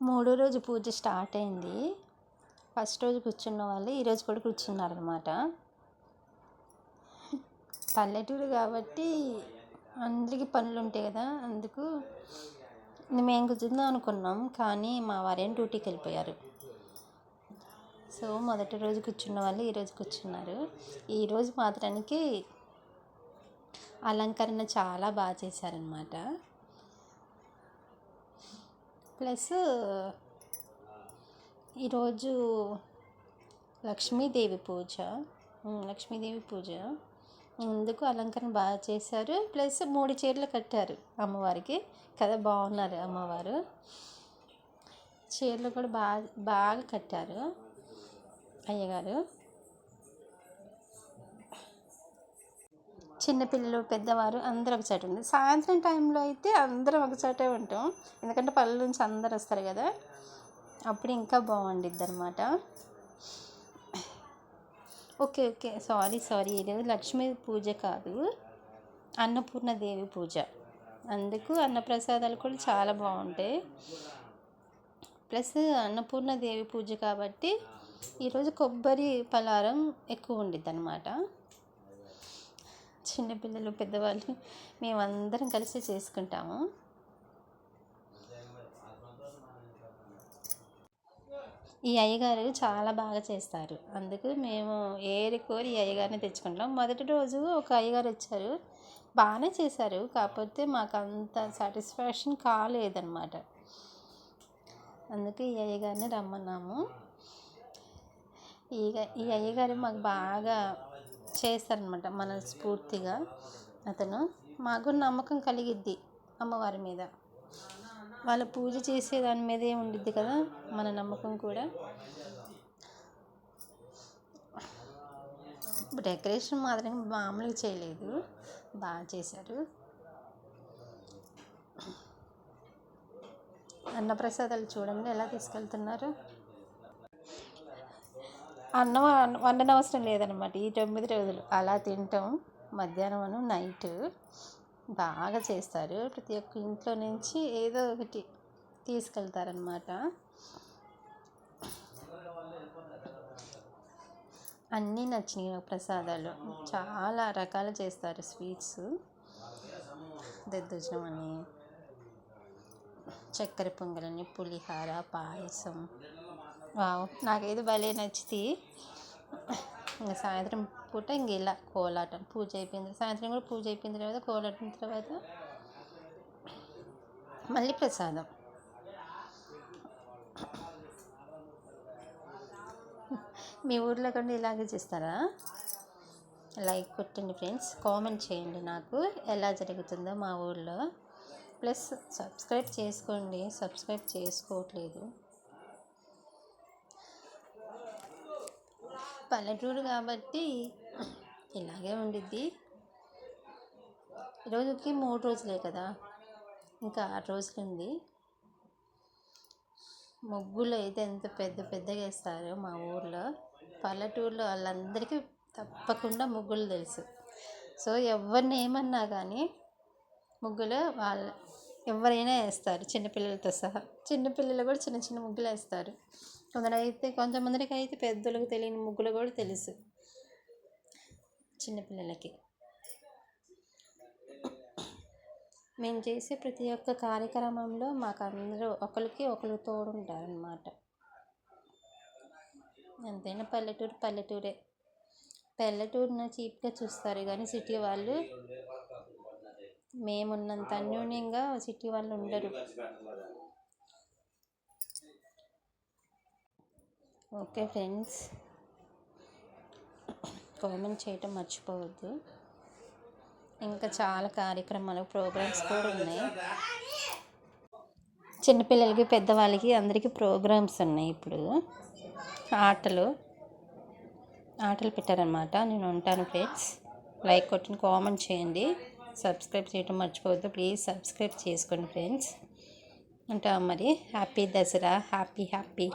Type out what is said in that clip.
మూడో రోజు పూజ స్టార్ట్ అయింది. ఫస్ట్ రోజు కూర్చున్న వాళ్ళు ఈరోజు కూడా కూర్చున్నారనమాట పల్లెటూరు కాబట్టి అందరికీ పనులు ఉంటాయి కదా అందుకు మేము కూర్చుందాం అనుకున్నాం కానీ మా వారేం డ్యూటీకి వెళ్ళిపోయారు. సో మొదటి రోజు కూర్చున్న వాళ్ళు ఈరోజు కూర్చున్నారు. ఈరోజు మాత్రానికి అలంకరణ చాలా బాగా చేశారనమాట ప్లస్ ఈరోజు లక్ష్మీదేవి పూజ. లక్ష్మీదేవి పూజ. ముందుకు అలంకరణ బాగా చేశారు. ప్లస్ మూడు చీరలు కట్టారు అమ్మవారికి. కదా బాగున్నారు అమ్మవారు. చీరలు కూడా బాగా బాగా కట్టారు అయ్యగారు. చిన్నపిల్లలు పెద్దవారు అందరూ ఒకచోట ఉంది సాయంత్రం టైంలో అయితే అందరం ఒకచోటే ఉంటాం. ఎందుకంటే పల్లె నుంచి అందరు వస్తారు కదా. అప్పుడు ఇంకా బాగుండిద్ది అనమాట ఓకే ఓకే. Sorry sorry. ఈరోజు లక్ష్మీ పూజ కాదు. అన్నపూర్ణ దేవి పూజ. అందుకు అన్నప్రసాదాలు కూడా చాలా బాగుంటాయి. ప్లస్ అన్నపూర్ణ దేవి పూజ కాబట్టి ఈరోజు కొబ్బరి పలారం ఎక్కువ ఉండిద్ది అనమాట చిన్నపిల్లలు పెద్దవాళ్ళు మేమందరం కలిసి చేసుకుంటాము. ఈ అయ్యగారు చాలా బాగా చేస్తారు. అందుకు మేము ఏరి కోరి ఈ అయ్యగారిని తెచ్చుకుంటాం. మొదటి రోజు ఒక అయ్యగారు వచ్చారు. బాగానే చేశారు. కాకపోతే మాకు అంత సాటిస్ఫాక్షన్ కాలేదన్నమాట. అందుకే ఈ అయ్యగారిని రమ్మన్నాము. ఈ ఈ అయ్యగారు మాకు బాగా చేస్తారనమాట మనస్ఫూర్తిగా అతను. మాకు నమ్మకం కలిగిద్ది అమ్మవారి మీద. వాళ్ళు పూజ చేసే దాని మీదే ఉండిద్ది కదా మన నమ్మకం కూడా. డెకరేషన్ మాత్రం మామూలుగా చేయలేదు. బాగా చేశారు. అన్నప్రసాదాలు చూడండి ఎలా తీసుకెళ్తున్నారు. అన్నం వండనవసరం లేదనమాట ఈ తొమ్మిది రోజులు అలా తింటాం. మధ్యాహ్నం నైట్ బాగా చేస్తారు. ప్రతి ఒక్క ఇంట్లో నుంచి ఏదో ఒకటి తీసుకెళ్తారనమాట అన్నీ నచ్చినాయి ప్రసాదాలు. చాలా రకాలు చేస్తారు స్వీట్స్. దద్దోజనం అని చక్కెర పొంగలని పులిహార పాయసం. నాకైతే భలే నచ్చింది ఇంకా సాయంత్రం పూట ఇంక ఇలా కోలాటం పూజ అయిపోయింది. సాయంత్రం కూడా పూజ అయిపోయిన తర్వాత కోలాటం తర్వాత మళ్ళీ ప్రసాదం. మీ ఊర్లో కూడా ఇలాగే చేస్తారా? లైక్ కొట్టండి ఫ్రెండ్స్. కామెంట్ చేయండి నాకు. ఎలా జరుగుతుందో మా ఊళ్ళో ప్లస్ సబ్స్క్రైబ్ చేసుకోండి. సబ్స్క్రైబ్ చేసుకోవట్లేదు. పల్లెటూరు కాబట్టి ఇలాగే ఉండిద్ది. రోజుకి మూడు రోజులే కదా ఇంకా ఆరు రోజులు ఉంది. ముగ్గులు అయితే ఎంత పెద్ద పెద్దగా వేస్తారు మా ఊర్లో. పల్లెటూరులో వాళ్ళందరికీ తప్పకుండా ముగ్గులు తెలుసు. సో ఎవరిని ఏమన్నా కానీ ముగ్గులు వాళ్ళ ఎవరైనా వేస్తారు. చిన్నపిల్లలతో సహా. చిన్నపిల్లలు కూడా చిన్న చిన్న ముగ్గులు వేస్తారు. కొందరైతే కొంతమందికి అయితే పెద్దలకు తెలియని ముగ్గులు కూడా తెలుసు. చిన్నపిల్లలకి మేము చేసే ప్రతి ఒక్క కార్యక్రమంలో మాకు అందరూ ఒకరికి ఒకరు తోడుంటారనమాట ఎంతైనా పల్లెటూరు పల్లెటూరే. పల్లెటూరును చీప్గా చూస్తారు కానీ సిటీ వాళ్ళు మేమున్నంత అన్యోన్యంగా సిటీ వాళ్ళు ఉండరు. Okay friends. కామెంట్ చేయటం మర్చిపోవద్దు. ఇంకా చాలా కార్యక్రమాలు ప్రోగ్రామ్స్ కూడా ఉన్నాయి. చిన్నపిల్లలకి పెద్దవాళ్ళకి అందరికీ ప్రోగ్రామ్స్ ఉన్నాయి ఇప్పుడు. ఆటలు. ఆటలు పెట్టారనమాట నేను ఉంటాను ఫ్రెండ్స్. లైక్ కొట్టిన కామెంట్ చేయండి. సబ్స్క్రైబ్ చేయటం మర్చిపోవద్దు. ప్లీజ్ సబ్స్క్రైబ్ చేసుకోండి ఫ్రెండ్స్. ఉంటాం మరి. హ్యాపీ దసరా. Happy happy.